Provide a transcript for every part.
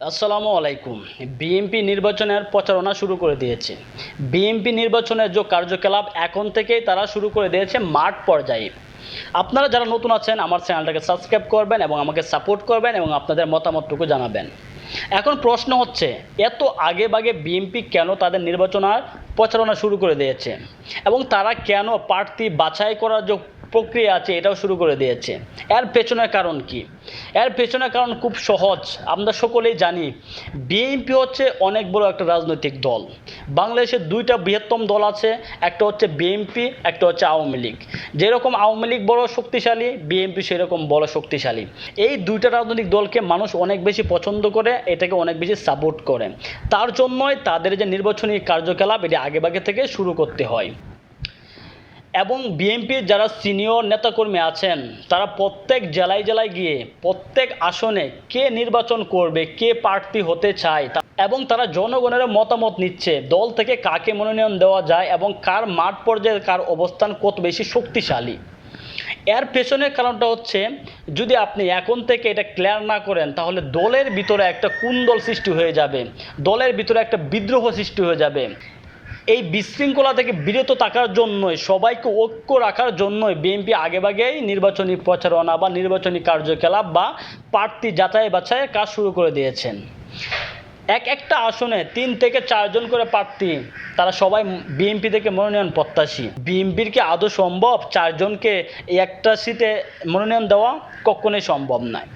আসসালামু আলাইকুম। বিএমপি নির্বাচনের প্রচারণা শুরু করে দিয়েছে। বিএমপি নির্বাচনের যে কার্যকলাপ, এখন থেকেই তারা শুরু করে দিয়েছে মাঠ পর্যায়ে। আপনারা যারা নতুন আছেন, আমার চ্যানেলটাকে সাবস্ক্রাইব করবেন এবং আমাকে সাপোর্ট করবেন এবং আপনাদের মতামতটুকু জানাবেন। এখন প্রশ্ন হচ্ছে, এত আগে বাগে বিএমপি কেন তাদের নির্বাচনের প্রচারণা শুরু করে দিয়েছে। এবং তারা কেন প্রার্থী বাছাই করার যে প্রক্রিয়া আছে, এটাও শুরু করে দিয়েছে। এর পেছনের কারণ কি? এর পেছনের কারণ খুব সহজ। আমরা সকলেই জানি, বিএনপি হচ্ছে অনেক বড় একটা রাজনৈতিক দল। বাংলাদেশে দুইটা বৃহত্তম দল আছে, একটা হচ্ছে বিএনপি, একটা হচ্ছে আওয়ামী লীগ। যেরকম আওয়ামী লীগ বড় শক্তিশালী, বিএনপি সেরকম বড় শক্তিশালী। এই দুইটা রাজনৈতিক দলকে মানুষ অনেক বেশি পছন্দ করে, এটাকে অনেক বেশি সাপোর্ট করে। তার জন্যই তাদের যে নির্বাচনী কার্যকলাপ, এটি আগেভাগে থেকে শুরু করতে হয়। এবং বিএনপির যারা সিনিয়র নেতাকর্মী আছেন, তারা প্রত্যেক জেলায় জেলায় গিয়ে, প্রত্যেক আসনে কে নির্বাচন করবে, কে প্রার্থী হতে চায় এবং তারা জনগণের মতামত নিচ্ছে, দল থেকে কাকে মনোনয়ন দেওয়া যায় এবং কার মাঠ পর্যায়ে কার অবস্থান কত বেশি শক্তিশালী। এর পেছনের কারণটা হচ্ছে, যদি আপনি এখন থেকে এটা ক্লিয়ার না করেন, তাহলে দলের ভিতরে একটা কুন্দল সৃষ্টি হয়ে যাবে, দলের ভিতরে একটা বিদ্রোহ সৃষ্টি হয়ে যাবে। এই বিশৃঙ্খলা থেকে বিরত থাকার জন্যই, সবাইকে ঐক্য রাখার জন্যই বিএনপি আগেভাগেই নির্বাচনী প্রচারণা বা নির্বাচনী কার্যকলাপ বা প্রার্থী যাচাই বাছাইয়ের কাজ শুরু করে দিয়েছেন। এক একটা আসনে তিন থেকে চারজন করে প্রার্থী, তারা সবাই বিএনপি থেকে মনোনয়ন প্রত্যাশী। বিএনপির কি আদৌ সম্ভব চারজনকে একটা সিটে মনোনয়ন দেওয়া? কখনোই সম্ভব নয়।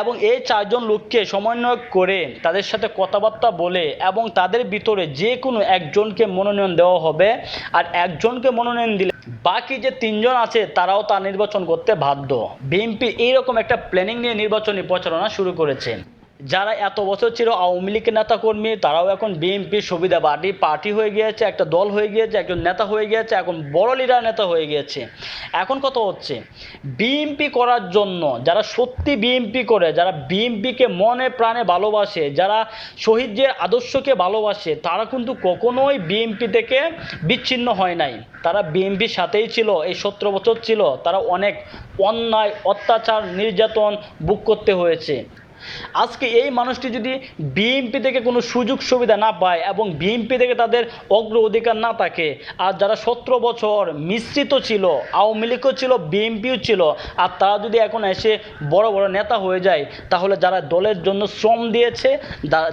এবং এই চারজন লোককে সমন্বয় করে তাদের সাথে কথাবার্তা বলে এবং তাদের ভিতরে যে কোনো একজনকে মনোনয়ন দেওয়া হবে। আর একজনকে মনোনয়ন দিলে বাকি যে তিনজন আছে, তারাও তা নির্বাচন করতে বাধ্য। বিএনপি এইরকম একটা প্ল্যানিং নিয়ে নির্বাচনী প্রচারণা শুরু করেছে। যারা এত বছর ছিল আওয়ামী লীগের নেতাকর্মী, তারাও এখন বিএনপির সুবিধাবাদী পার্টি হয়ে গিয়েছে, একটা দল হয়ে গিয়েছে, একজন নেতা হয়ে গিয়েছে, এখন বড় লিডার নেতা হয়ে গিয়েছে। এখন কত হচ্ছে? বিএনপি করার জন্য, যারা সত্যি বিএনপি করে, যারা বিএনপিকে মনে প্রাণে ভালোবাসে, যারা শহীদদের আদর্শকে ভালোবাসে, তারা কিন্তু কখনোই বিএনপি থেকে বিচ্ছিন্ন হয় নাই। তারা বিএনপির সাথেই ছিল, এই সতেরো বছর ছিল, তারা অনেক অন্যায়, অত্যাচার, নির্যাতন বুক করতে হয়েছে। আজকে এই মানুষটি যদি বিএনপি থেকে কোনো সুযোগ সুবিধা না পায় এবং বিএনপি থেকে তাদের অগ্র অধিকার না থাকে, আর যারা সতেরো বছর মিশ্রিত ছিল, আওয়ামী লীগও ছিল বিএনপিও ছিল, আর তারা যদি এখন এসে বড় বড় নেতা হয়ে যায়, তাহলে যারা দলের জন্য শ্রম দিয়েছে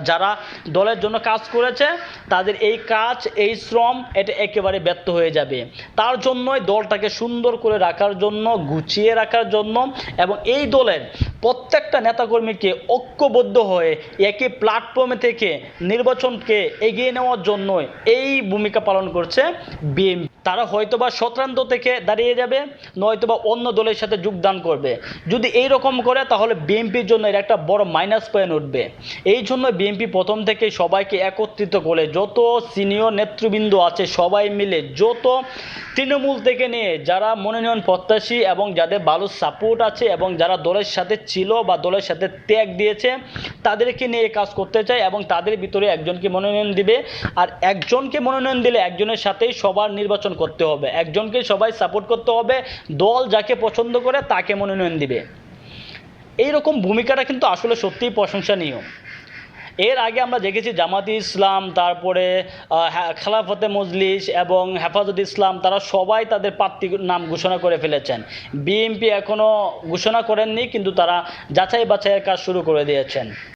যারা দলের জন্য কাজ করেছে, তাদের এই কাজ, এই শ্রম, এটা একেবারে ব্যর্থ হয়ে যাবে। তার জন্যই দলটাকে সুন্দর করে রাখার জন্য, গুছিয়ে রাখার জন্য, এবং এই দলের প্রত্যেকটা নেতাকর্মীকে ঐক্যবদ্ধ হয়ে একই প্ল্যাটফর্মে থেকে নির্বাচনকে এগিয়ে নেওয়ার জন্য এই ভূমিকা পালন করছে বিএনপি তারা হয়তোবা সত্রান্ত থেকে দাঁড়িয়ে যাবে, নয়তোবা অন্য দলের সাথে যোগদান করবে। যদি এই রকম করে, তাহলে বিএনপির জন্য এর একটা বড় মাইনাস পয়েন্ট উঠবে। এই জন্য বিএনপি প্রথম থেকে সবাইকে একত্রিত করে যত সিনিয়র নেতৃবৃন্দ আছে সবাই মিলে যত তৃণমূল থেকে নিয়ে যারা মনোনয়ন প্রত্যাশী এবং যাদের ভালো সাপোর্ট আছে এবং যারা দলের সাথে ছিল বা দলের সাথে ত্যাগ দিয়েছে, তাদেরকে নিয়ে কাজ করতে চায় এবং তাদের ভিতরে একজনকে মনোনয়ন দিবে। আর একজনকে মনোনয়ন দিলে একজনের সাথেই সবার নির্বাচন করতে হবে। একজনকে সবাই সাপোর্ট করতে হবে, দল যাকে পছন্দ করে তাকে মনোনয়ন দিবে। এই রকম ভূমিকাটা কিন্তু আসলে সত্যিই প্রশংসনীয়। এর আগে আমরা দেখেছি জামাতি ইসলাম, তারপরে খেলাফতে মজলিস এবং হেফাজত ইসলাম, তারা সবাই তাদের প্রার্থী নাম ঘোষণা করে ফেলেছেন। বিএনপি এখনও ঘোষণা করেননি, কিন্তু তারা যাচাই বাছাইয়ের কাজ শুরু করে দিয়েছেন।